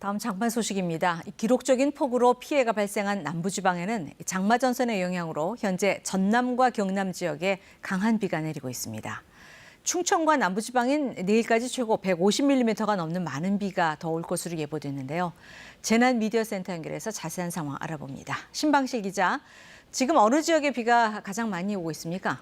다음 장마 소식입니다. 기록적인 폭우로 피해가 발생한 남부지방에는 장마 전선의 영향으로 현재 전남과 경남 지역에 강한 비가 내리고 있습니다. 충청과 남부지방엔 내일까지 최고 150mm가 넘는 많은 비가 더 올 것으로 예보됐는데요. 재난 미디어 센터 연결해서 자세한 상황 알아봅니다. 신방실 기자, 지금 어느 지역에 비가 가장 많이 오고 있습니까?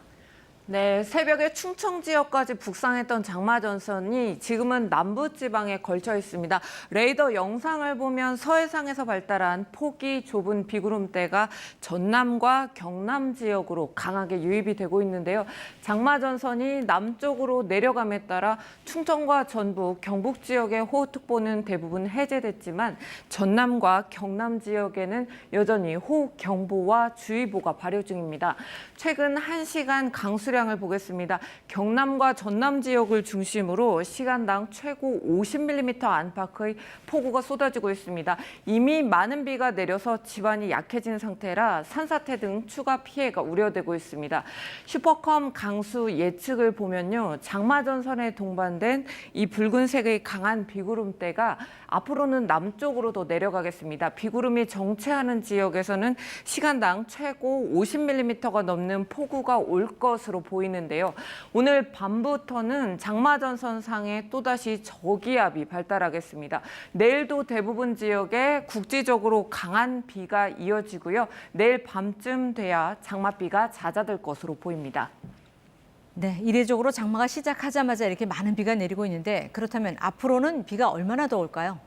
네, 새벽에 충청 지역까지 북상했던 장마 전선이 지금은 남부 지방에 걸쳐 있습니다. 레이더 영상을 보면 서해상에서 발달한 폭이 좁은 비구름대가 전남과 경남 지역으로 강하게 유입이 되고 있는데요. 장마 전선이 남쪽으로 내려감에 따라 충청과 전북, 경북 지역의 호우특보는 대부분 해제됐지만 전남과 경남 지역에는 여전히 호우경보와 주의보가 발효 중입니다. 최근 1시간 강수량 을 보겠습니다. 경남과 전남 지역을 중심으로 시간당 최고 50mm 안팎의 폭우가 쏟아지고 있습니다. 이미 많은 비가 내려서 지반이 약해진 상태라 산사태 등 추가 피해가 우려되고 있습니다. 슈퍼컴 강수 예측을 보면요. 장마 전선에 동반된 이 붉은색의 강한 비구름대가 앞으로는 남쪽으로 더 내려가겠습니다. 비구름이 정체하는 지역에서는 시간당 최고 50mm가 넘는 폭우가 올 것으로 보이는데요. 오늘 밤부터는 장마전선 상에 또다시 저기압이 발달하겠습니다. 내일도 대부분 지역에 국지적으로 강한 비가 이어지고요. 내일 밤쯤 돼야 장맛비가 잦아들 것으로 보입니다. 네, 이례적으로 장마가 시작하자마자 이렇게 많은 비가 내리고 있는데 그렇다면 앞으로는 비가 얼마나 더 올까요?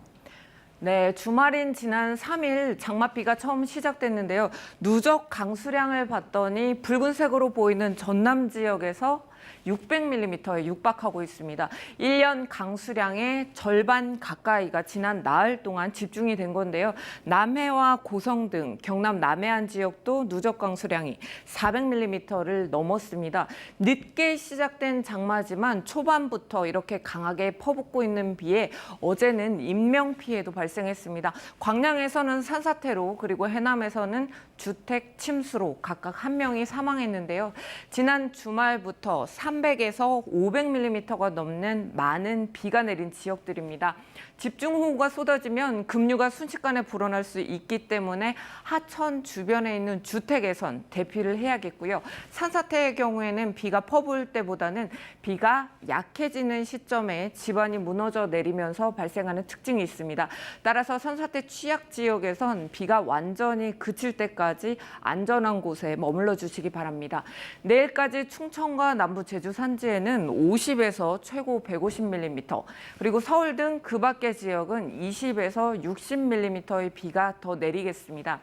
네, 주말인 지난 3일 장맛비가 처음 시작됐는데요. 누적 강수량을 봤더니 붉은색으로 보이는 전남 지역에서 600mm에 육박하고 있습니다. 1년 강수량의 절반 가까이가 지난 나흘 동안 집중이 된 건데요. 남해와 고성 등 경남 남해안 지역도 누적 강수량이 400mm를 넘었습니다. 늦게 시작된 장마지만 초반부터 이렇게 강하게 퍼붓고 있는 비에 어제는 인명 피해도 발생했습니다. 광양에서는 산사태로 그리고 해남에서는 주택 침수로 각각 한 명이 사망했는데요. 지난 주말부터 300에서 500mm가 넘는 많은 비가 내린 지역들입니다. 집중호우가 쏟아지면 급류가 순식간에 불어날 수 있기 때문에 하천 주변에 있는 주택에선 대피를 해야겠고요. 산사태의 경우에는 비가 퍼부을 때보다는 비가 약해지는 시점에 집안이 무너져 내리면서 발생하는 특징이 있습니다. 따라서 산사태 취약 지역에선 비가 완전히 그칠 때까지 안전한 곳에 머물러 주시기 바랍니다. 내일까지 충청과 남부 제주 산지에는 50에서 최고 150mm, 그리고 서울 등 그 밖의 지역은 20에서 60mm의 비가 더 내리겠습니다.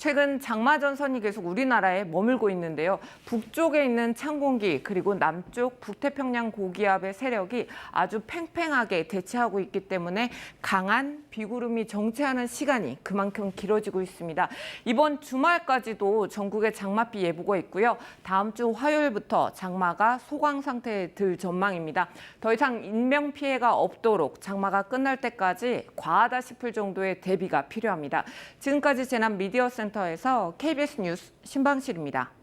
최근 장마 전 선이 계속 우리나라에 머물고 있는데요. 북쪽에 있는 찬 공기 그리고 남쪽 북태평양 고기압의 세력이 아주 팽팽하게 대치하고 있기 때문에 강한 비구름이 정체하는 시간이 그만큼 길어지고 있습니다. 이번 주말까지도 전국에 장맛비 예보가 있고요. 다음 주 화요일부터 장마가 소강 상태에 들 전망입니다. 더 이상 인명 피해가 없도록 장마가 끝날 때까지 과하다 싶을 정도의 대비가 필요합니다. 지금까지 재난 미디어 센터에서 KBS 뉴스 신방실입니다.